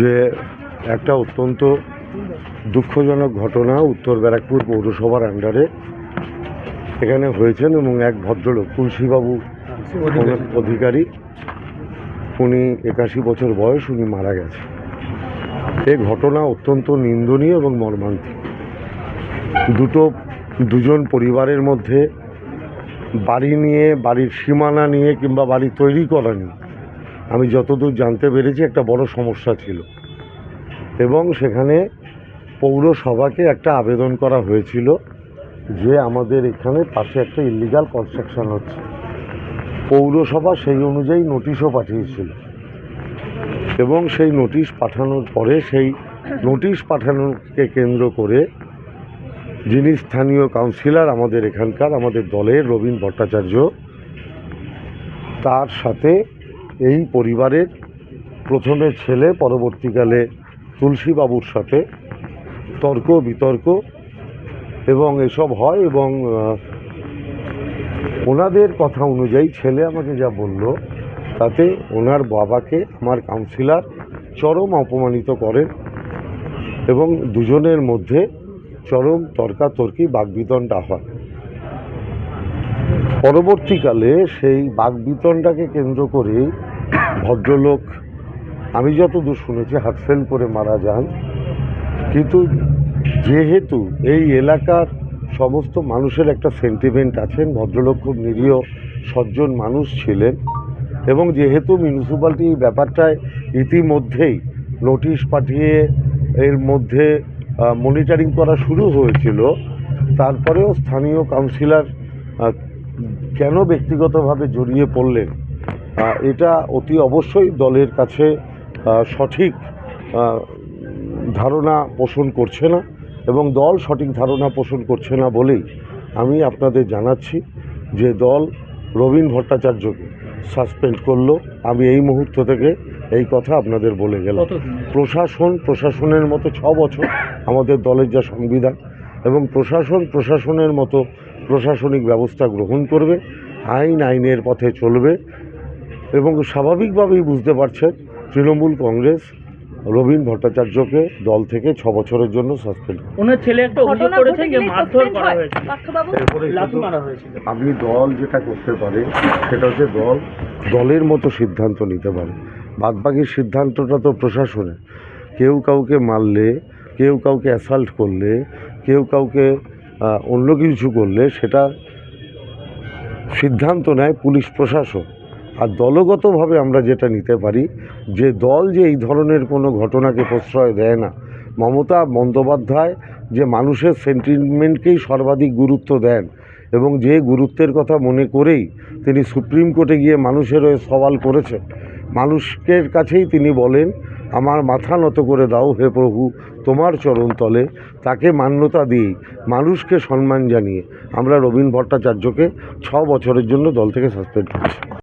যে একটা অত্যন্ত দুঃখজনক ঘটনা উত্তর ব্যারাকপুর পৌরসভার আন্ডারে এখানে হয়েছেন এবং এক ভদ্রলোক তুলসীবাবু অধিকারী। উনি একাশি বছর বয়স উনি মারা গেছে এ ঘটনা অত্যন্ত নিন্দনীয় এবং মর্মান্তিক। দুটো দুজন পরিবারের মধ্যে বাড়ি নিয়ে বাড়ির সীমানা নিয়ে কিংবা বাড়ি তৈরি করা নিয়ে আমি যতদূর জানতে পেরেছি, একটা বড় সমস্যা ছিল। এবং সেখানে পৌরসভাকে একটা আবেদন করা হয়েছিল যে আমাদের এখানে পাশে একটা ইলিগাল কনস্ট্রাকশন হচ্ছে। পৌরসভা সেই অনুযায়ী নোটিশও পাঠিয়েছিল। এবং সেই নোটিশ পাঠানোর পরে সেই নোটিশ পাঠানোকে কেন্দ্র করে যিনি স্থানীয় কাউন্সিলর আমাদের এখানকার, আমাদের দলের রবীন ভট্টাচার্য, তার সাথে এই পরিবারের প্রথমে ছেলে, পরবর্তীকালে তুলসীবাবুর সাথে তর্ক, বিতর্ক এবং এসব হয় এবং ওনাদের কথা অনুযায়ী ছেলে আমাকে যা বলল, তাতে ওনার বাবাকে আমার কাউন্সিলার চরম অপমানিত করেন এবং দুজনের মধ্যে চরম তর্কাতর্কি বাগবিতণ্ডা হয়। পরবর্তীকালে সেই বাগবিতণ্ডাকে কেন্দ্র করে ভদ্রলোক, আমি যতদূর শুনেছি হার্টফেল করে মারা যান। কিন্তু যেহেতু এই এলাকার সমস্ত মানুষের একটা সেন্টিমেন্ট আছেন, ভদ্রলোক খুব নিরীহ, সজ্জন মানুষ ছিলেন, এবং যেহেতু মিউনিসিপ্যালিটি ব্যাপারটায় ইতিমধ্যেই নোটিশ পাঠিয়ে এর মধ্যে মনিটরিং করা শুরু হয়েছিল, তারপরেও স্থানীয় কাউন্সিলর কেন ব্যক্তিগতভাবে জড়িয়ে পড়লেন? এটা অতি অবশ্যই দলের কাছে সঠিক ধারণা পোষণ করছে না এবং দল সঠিক ধারণা পোষণ করছে না বলেই আমি আপনাদের জানাচ্ছি যে দল রবীন ভট্টাচার্যকে সাসপেন্ড করল। আমি এই মুহূর্ত থেকে এই কথা আপনাদের বলে গেলাম। প্রশাসন প্রশাসনের মতো ছ বছর আমাদের দলের যা সংবিধান এবং প্রশাসন প্রশাসনের মতো প্রশাসনিক ব্যবস্থা গ্রহণ করবে আইন আইনের পথে চলবে এবং স্বাভাবিকভাবেই বুঝতে পারছেন তৃণমূল কংগ্রেস রবীন ভট্টাচার্যকে দল থেকে ছ বছরের জন্য সাসপেন্ড ওনার ছেলে একটা অভিযোগ করেছেন যে মারধর করা হয়েছে। এরপরে আপনি দল যেটা করতে পারে সেটা হচ্ছে দল দলের মতো সিদ্ধান্ত নিতে পারে। বাদবাকির সিদ্ধান্তটা তো প্রশাসনের। কেউ কাউকে মারলে কেউ কাউকে অ্যাসাল্ট করলে কেউ কাউকে অন্য কিছু করলে সেটা সিদ্ধান্ত নেয় পুলিশ প্রশাসন। আর দলগতভাবে আমরা যেটা নিতে পারি, যে দল যে এই ধরনের কোনো ঘটনাকে প্রশ্রয় দেয় না। মমতা বন্দ্যোপাধ্যায় যে মানুষের সেন্টিমেন্টকেই সর্বাধিক গুরুত্ব দেন এবং যে গুরুত্বের কথা মনে করেই তিনি সুপ্রিম কোর্টে গিয়ে মানুষের হয়ে সওয়াল করেছেন। মানুষের কাছেই তিনি বলেন, আমার মাথা নত করে দাও হে প্রভু, তোমার চরণতলে তাকে মান্যতা দিয়েই মানুষকে সম্মান জানিয়ে। আমরা রবীন ভট্টাচার্যকে ছ বছরের জন্য দল থেকে সাসপেন্ড করছি।